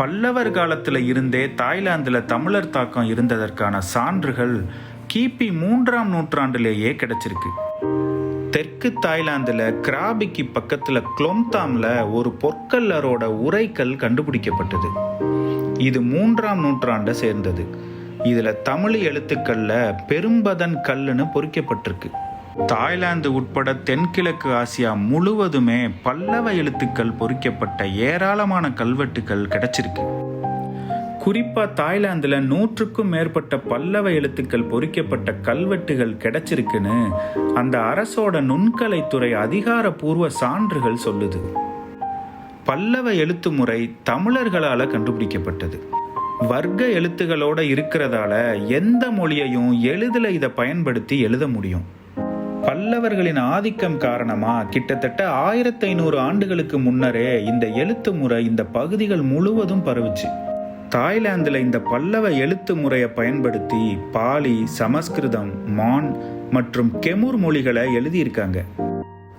பல்லவர் காலத்தில் இருந்தே தாய்லாந்தில் தமிழர் தாக்கம் இருந்ததற்கான சான்றுகள் கிபி மூன்றாம் நூற்றாண்டிலேயே கிடைச்சிருக்கு. தெற்கு தாய்லாந்தில் கிராபிக்கு பக்கத்தில் குளோம்தாமில் ஒரு பொற்கல்லரோட உரைக்கல் கண்டுபிடிக்கப்பட்டது. இது மூன்றாம் நூற்றாண்டை சேர்ந்தது. இதில் தமிழ் எழுத்துக்களில் பெரும்பதன் கல்லுன்னு பொறிக்கப்பட்டிருக்கு. தாய்லாந்து உட்பட தென்கிழக்கு ஆசியா முழுவதுமே பல்லவ எழுத்துக்கள் பொறிக்கப்பட்ட ஏராளமான கல்வெட்டுகள் கிடைச்சிருக்கு. குறிப்பா தாய்லாந்துல நூற்றுக்கும் மேற்பட்ட பல்லவ எழுத்துக்கள் பொறிக்கப்பட்ட கல்வெட்டுகள் கிடைச்சிருக்குன்னு அந்த அரசோட நுண்கலைத்துறை அதிகாரப்பூர்வ சான்றுகள் சொல்லுது. பல்லவ எழுத்து முறை தமிழர்களால கண்டுபிடிக்கப்பட்டது. வர்க்க எழுத்துகளோட இருக்கிறதால எந்த மொழியையும் எளிதில் இதை பயன்படுத்தி எழுத முடியும். பல்லவர்களின் ஆதிக்கம் காரணமா கிட்டத்தட்ட ஆயிரத்தி ஐநூறு ஆண்டுகளுக்கு முன்னரே இந்த எழுத்து முறை இந்த பகுதிகள் முழுவதும் பரவுச்சு. தாய்லாந்தில் இந்த பல்லவ எழுத்து முறையை பயன்படுத்தி பாலி சமஸ்கிருதம் மான் மற்றும் கெமூர் மொழிகளை எழுதியிருக்காங்க.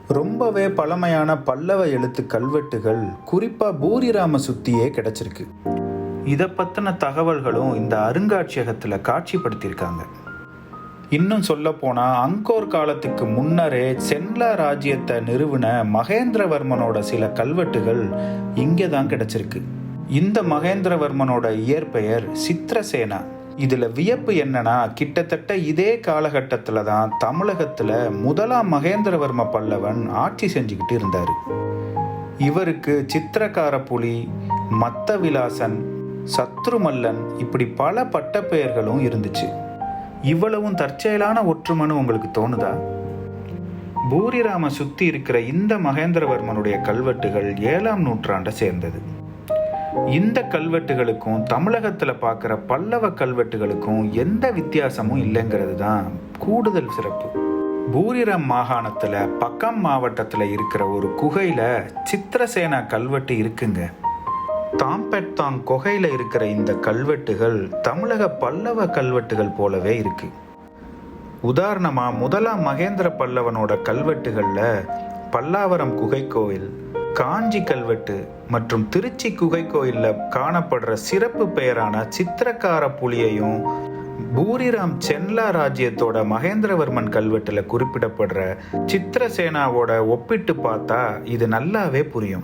ரொம்பவே பழமையான பல்லவ எழுத்து கல்வெட்டுகள் குறிப்பாக பூரிராம சுத்தியே கிடைச்சிருக்கு. இதை பற்றின தகவல்களும் இந்த அருங்காட்சியகத்தில் காட்சிப்படுத்தியிருக்காங்க. இன்னும் சொல்ல போனா அங்கோர் காலத்துக்கு முன்னரே சென்லா ராஜ்யத்தை நிறுவன மகேந்திரவர்மனோட சில கல்வெட்டுகள் இங்கே தான் கிடைச்சிருக்கு. இந்த மகேந்திரவர்மனோட இயற்பெயர் சித்திரசேனா. இதுல வியப்பு என்னன்னா கிட்டத்தட்ட இதே காலகட்டத்தில் தான் தமிழகத்துல முதலாம் மகேந்திரவர்ம பல்லவன் ஆட்சி செஞ்சுக்கிட்டு இருந்தாரு. இவருக்கு சித்திரக்கார புலி மத்த விலாசன் சத்ருமல்லன் இப்படி பல பட்டப்பெயர்களும் இருந்துச்சு. இவ்வளவும் தற்செயலான ஒற்றுமனு உங்களுக்கு தோணுதா? பூரிராம சுத்தி இருக்கிற இந்த மகேந்திரவர்மனுடைய கல்வெட்டுகள் ஏழாம் நூற்றாண்டை சேர்ந்தது. இந்த கல்வெட்டுகளுக்கும் தமிழகத்தில் பார்க்குற பல்லவ கல்வெட்டுகளுக்கும் எந்த வித்தியாசமும் இல்லைங்கிறது தான் கூடுதல் சிறப்பு. பூரிரம் மாகாணத்தில் பக்கம் மாவட்டத்தில் இருக்கிற ஒரு குகையில் சித்திரசேனா கல்வெட்டு இருக்குங்க. தாம்பெட்டாங் குகையில் இருக்கிற இந்த கல்வெட்டுகள் தமிழக பல்லவ கல்வெட்டுகள் போலவே இருக்கு. உதாரணமாக முதலாம் மகேந்திர பல்லவனோட கல்வெட்டுகளில் பல்லாவரம் குகை கோயில் காஞ்சி கல்வெட்டு மற்றும் திருச்சி குகை கோயிலில் காணப்படுற சிறப்பு பெயரான சித்திரக்கார புலியையும் பூரிராம் சென்லா ராஜ்யத்தோட மகேந்திரவர்மன் கல்வெட்டில் குறிப்பிடப்படுற சித்திரசேனாவோட ஒப்பிட்டு பார்த்தா இது நல்லாவே புரியும்.